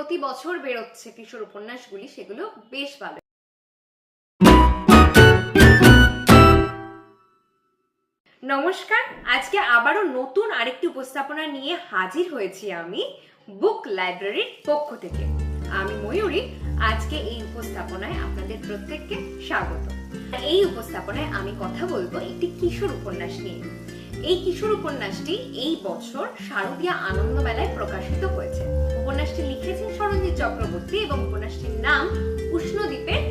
প্রতি বছর বেরোচ্ছে কিশোর উপন্যাসগুলি, সেগুলো বেশ ভালো। নমস্কার, আজকে আবারও নতুন আরেকটি উপস্থাপনা নিয়ে হাজির হয়েছি আমি বুক লাইব্রেরির পক্ষ থেকে। আমি ময়ূরী, আজকে এই উপস্থাপনায় আপনাদের প্রত্যেককে স্বাগত। এই উপস্থাপনায় আমি কথা বলব একটি কিশোর উপন্যাস নিয়ে। এই কিশোর উপন্যাসটি এই বছর শারদীয় আনন্দ মেলায় প্রকাশিত হয়েছে। উপন্যাসটি লিখেছেন সরঞ্জিৎ চক্রবর্তী এবং উপন্যাসটির নাম উষ্ণদ্বীপের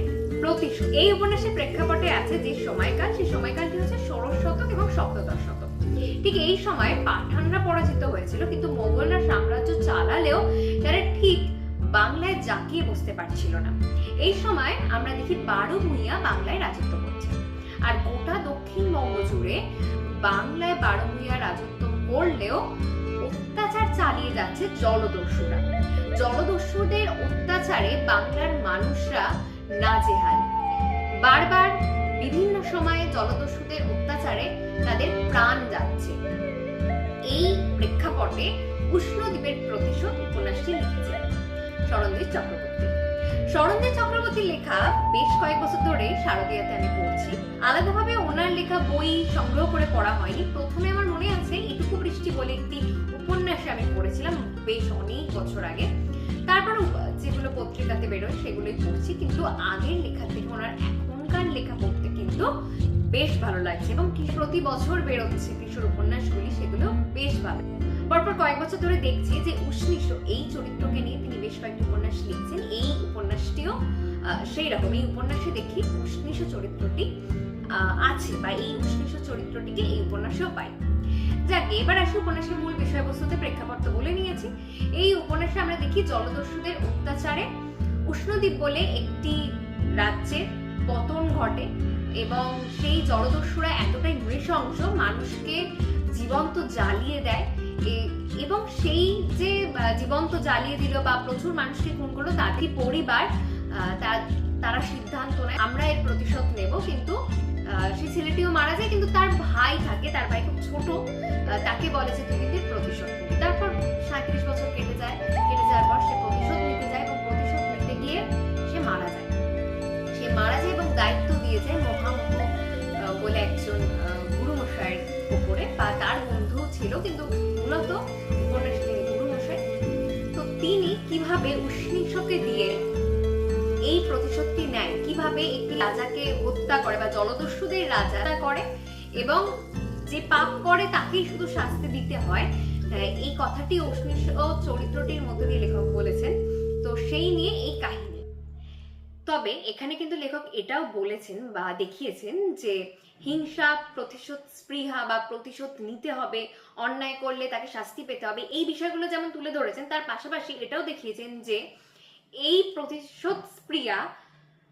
প্রতিশোধ এই উপন্যাসের প্রেক্ষাপটে আছে যে সময়কাল, সেই সময়কালটি হচ্ছে ষোড়শ শতক এবং সপ্তদশ শতক। ঠিক এই সময় পাঠানরা পরাজিত হয়েছিল, কিন্তু মোগলরা সাম্রাজ্য চালালেও তারা ঠিক বাংলায় জাকিয়ে বসতে পারছিল না। এই সময় আমরা দেখি বারো ভূঁইয়া বাংলায় রাজত্ব করছে। আর গোটা দক্ষিণবঙ্গ জুড়ে বাংলায় বারো ভূঁইয়া রাজত্ব করলেও অত্যাচার চালিয়ে যাচ্ছে জলদস্যুরা। জলদস্যুদের অত্যাচারে বাংলার মানুষরা নাজেহাল। বারবার বিভিন্ন সময়ে জলদস্যুদের অত্যাচারে তাদের প্রাণ যাচ্ছে। এই প্রেক্ষাপটে উষ্ণদ্বীপের প্রতিশোধ উপন্যাসটি লিখেছেন শরণজিৎ চক্রবর্তী। শরণজিৎ চক্রবর্তীর লেখা বেশ কয়েক বছর ধরে শারদীয়াতে আমি পড়ছি। আলাদাভাবে ওনার লেখা বই সংগ্রহ করে পড়া হয়নি। প্রথমে আমার মনে আছে এটুকু বৃষ্টি বলে একটি উপন্যাসে আমি পড়েছিলাম বেশ অনেক বছর আগে। তারপর যেগুলো পত্রিকাতে বেরোয় সেগুলোই পড়ছি কিন্তু আগের লেখা থেকে ওনার এখনকার লেখা পড়তে কিন্তু বেশ ভালো লাগছে এবং প্রতি বছর বেরোচ্ছে কিশোর উপন্যাসগুলি সেগুলো বেশ ভালো। পরপর কয়েক বছর ধরে দেখছি যে উষ্ণিশ এই চরিত্রকে নিয়ে তিনি বেশ কয়েকটি উপন্যাস লিখছেন। এই উপন্যাসটিও আহ, সেই রকম এই উপন্যাসে দেখি উষ্ণিশ চরিত্রটি আছে বা এই উষ্ণিশ চরিত্রটিকে এই উপন্যাসেও পাই। যাক, এবার আসি উপন্যাসের মূল বিষয়বস্তুতে প্রেক্ষাপট বলে নিয়েছি। এই উপন্যাসে আমরা দেখি জলদস্যুদের অত্যাচারে উষ্ণদ্বীপ বলে একটি রাজ্যের পতন ঘটে এবং সেই জলদস্যুরা এতটাই নৃশংস, মানুষকে জীবন্ত জ্বালিয়ে দেয়। এবং সেই যে জীবন্ত জ্বালিয়ে দিল বা প্রচুর মানুষকে খুন করল তাদের পরিবার তারা সিদ্ধান্ত নেয়, আমরা এর প্রতিশোধ নেব, কিন্তু সে ছেলেটিও মারা যায়, কিন্তু তার ভাই থাকে, তার ভাই খুব ছোট তাকে বলে যে তুমি প্রতিশোধ নিবি। তারপর সাঁত্রিশ বছর কেটে যায়, কেটে যাওয়ার পর সে প্রতিশোধ নিতে যায় এবং প্রতিশোধ নিতে গিয়ে সে মারা যায়। সে মারা যায় এবং দায়িত্ব দিয়ে যায় মহামহ বলে একজন গুরুমশাইয়ের উপরে, বা তার বন্ধু ছিল, কিন্তু মূলত উপন্যাসে তিনি গুরুমশাই। তো তিনি কীভাবে উষ্ণিশকে দিয়ে এই প্রতিশোধটি নেয়। কীভাবে একটি রাজাকে হত্যা করে বা জলদস্যুদের রাজা করে এবং যে পাপ করে তাকেই শুধু শাস্তি দিতে হয় এই কথাটি অশ্মিষ চরিত্রটির মধ্যে দিয়ে লেখক বলেছেন। তো সেই নিয়ে এই কাহিনী। তবে এখানে কিন্তু লেখক এটাও বলেছেন বা দেখিয়েছেন যে হিংসা, প্রতিশোধ স্পৃহা বা প্রতিশোধ নিতে হবে, অন্যায় করলে তাকে শাস্তি পেতে হবে, এই বিষয়গুলো যেমন তুলে ধরেছেন, তার পাশাপাশি এটাও দেখিয়েছেন যে এই প্রতিশোধ স্প্রিয়া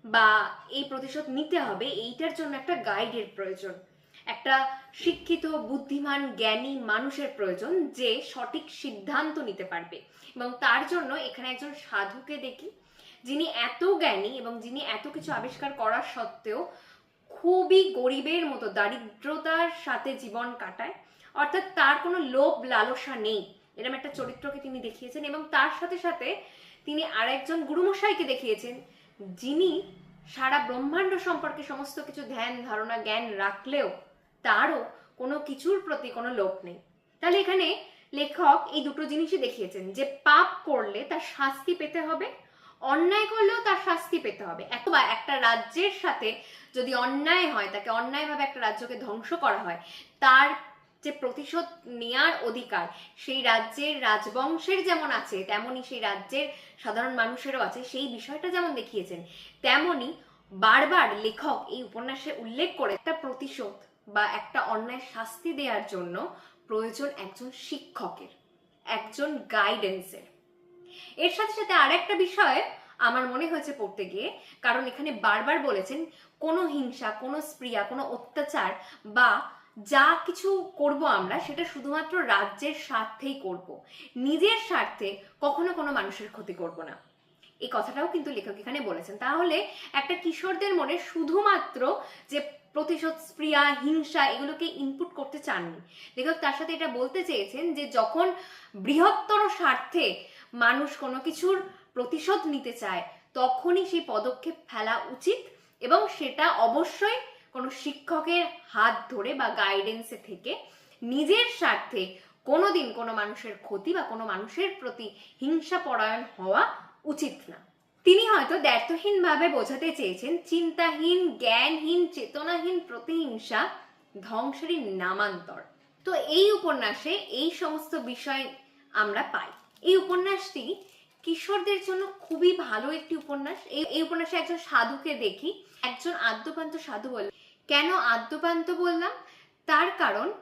বা এই প্রতিশোধ নিতে হবে, এইটার জন্য একটা গাইডের প্রয়োজন। একটা শিক্ষিত, বুদ্ধিমান, জ্ঞানী মানুষের প্রয়োজন যে সঠিক সিদ্ধান্ত নিতে পারবে। এবং তার জন্য এখানে একজন সাধুকে দেখি, যিনি এত জ্ঞানী এবং যিনি এত কিছু আবিষ্কার করার সত্ত্বেও খুবই গরিবের মতো, দারিদ্রতার সাথে জীবন কাটায়। অর্থাৎ তার কোনো লোভ লালসা নেই। এরকম একটা চরিত্রকে তিনি দেখিয়েছেন এবং তার সাথে সাথে তিনি আরেকজন গুরুমশাইকে দেখিয়েছেন, যিনি সারা ব্রহ্মাণ্ড সম্পর্কে সমস্ত কিছু ধ্যান, ধারণা, জ্ঞান রাখলেও তারও কোনো কিছুর প্রতি কোনো লোভ নেই। তাহলে এখানে লেখক এই দুটো জিনিসই দেখিয়েছেন, যে পাপ করলে তার শাস্তি পেতে হবে, অন্যায় করলেও তার শাস্তি পেতে হবে। অথবা একটা রাজ্যের সাথে যদি অন্যায় হয়, তাকে অন্যায়ভাবে একটা রাজ্যকে ধ্বংস করা হয়, তার যে প্রতিশোধ নেয়ার অধিকার সেই রাজ্যের রাজবংশের যেমন আছে, তেমনি সেই রাজ্যের সাধারণ মানুষেরও আছে। সেই বিষয়টা যেমন দেখিয়েছেন, তেমনি বারবার লেখক এই উপন্যাসে উল্লেখ করে একটা প্রতিশোধ বা একটা অন্যায় শাস্তি দেওয়ার জন্য প্রয়োজন একজন শিক্ষকের, একজন গাইডেন্সের এর সাথে সাথে আরেকটা বিষয় আমার মনে হয়েছে পড়তে গিয়ে, কারণ এখানে বারবার বলেছেন, কোনো হিংসা, কোনো স্প্রিয়া, কোনো অত্যাচার বা যা কিছু করব আমরা, সেটা শুধুমাত্র রাজ্যের স্বার্থেই করব। নিজের স্বার্থে কখনো কোনো মানুষের ক্ষতি করব না। এই কথাটাও কিন্তু লেখক এখানে বলেছেন। তাহলে একটা কিশোরদের মনে শুধুমাত্র যে প্রতিশোধ স্প্রিয়া হিংসা, এগুলোকে ইনপুট করতে চাননি। লেখক তার সাথে এটা বলতে চেয়েছেন যে যখন বৃহত্তর স্বার্থে মানুষ কোনো কিছুর প্রতিশোধ নিতে চায়, তখনই সেই পদক্ষেপ ফেলা উচিত এবং সেটা অবশ্যই কোনো শিক্ষকের হাত ধরে বা গাইডেন্সে থেকে নিজের স্বার্থে কোনোদিন কোনো মানুষের ক্ষতি বা কোনো মানুষের প্রতি হিংসা পরায়ণ হওয়া উচিত না। তিনি হয়তো দ্ব্যর্থহীনভাবে বোঝাতে চেয়েছেন, চিন্তাহীন, জ্ঞানহীন, চেতনাহীন, প্রতিহিংসা ধ্বংসেরই নামান্তর। তো এই উপন্যাসে এই সমস্ত বিষয় আমরা পাই। এই উপন্যাসটি কিশোরদের জন্য খুবই ভালো একটি উপন্যাস। এই এই উপন্যাসে একজন সাধুকে দেখি, একজন আদ্যপান্ত সাধু বলে। কেন আদ্যপান্ত বললাম? তার কারণ,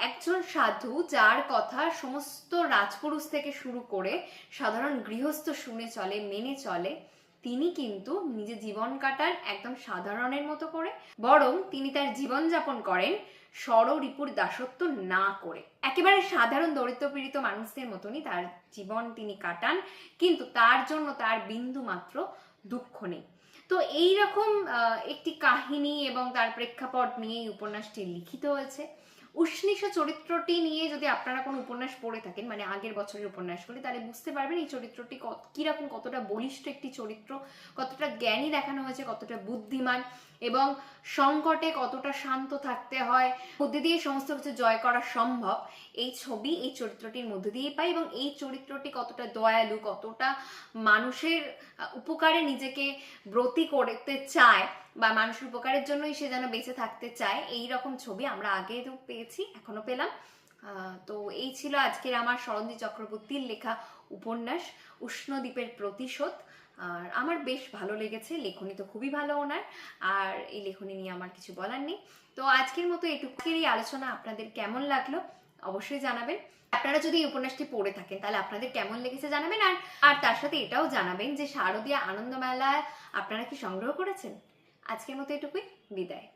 একজন সাধু যার কথা সমস্ত রাজপুরুষ থেকে শুরু করে সাধারণ গৃহস্থ শুনে চলে, মেনে চলে, তিনি কিন্তু নিজে জীবন কাটান একদম সাধারণের মতো করে, বরং তিনি তার জীবন যাপন করেন স্বর রিপুর দাসত্ব না করে। একেবারে সাধারণ দরিদ্র পীড়িত মানুষদের মতনই তার জীবন তিনি কাটান, কিন্তু তার জন্য তার বিন্দু মাত্র দুঃখ নেই। তো এই রকম একটি কাহিনী এবং তার প্রেক্ষাপট নিয়ে এই উপন্যাসটি লিখিত হয়েছে। উষ্ণিষ চরিত্রটি নিয়ে যদি আপনারা কোনো উপন্যাস পড়ে থাকেন মানে আগের বছরের উপন্যাসগুলি, তাহলে বুঝতে পারবেন এই চরিত্রটি কীরকম কতটা বলিষ্ঠ একটি চরিত্র, কতটা জ্ঞানী দেখানো হয়েছে, কতটা বুদ্ধিমান এবং সংকটে কতটা শান্ত থাকতে হয় মধ্যে দিয়ে সমস্ত কিছু জয় করা সম্ভব, এই ছবি এই চরিত্রটির মধ্যে দিয়ে পাই এবং এই চরিত্রটি কতটা দয়ালু, কতটা মানুষের উপকারে নিজেকে ব্রতী করতে চায়। বা মানুষের উপকারের জন্যই সে যেন বেঁচে থাকতে চায়, এই রকম ছবি আমরা আগেও পেয়েছি, এখনও পেলাম। তো এই ছিল আজকের আমার শরঞ্জি চক্রবর্তীর লেখা উপন্যাস উষ্ণদ্বীপের প্রতিশোধ। আর আমার বেশ ভালো লেগেছে, লেখনী তো খুবই ভালো ওনার, আর এই লেখনী নিয়ে আমার কিছু বলার নেই। তো আজকের মতো এটুকুর এই আলোচনা আপনাদের কেমন লাগল অবশ্যই জানাবেন। আপনারা যদি এই উপন্যাসটি পড়ে থাকেন, তাহলে আপনাদের কেমন লেগেছে জানাবেন। আর আর তার সাথে এটাও জানাবেন যে শারদীয়া আনন্দমেলায় আপনারা কি সংগ্রহ করেছেন? আজকের মতো এটুকুই বিদায়।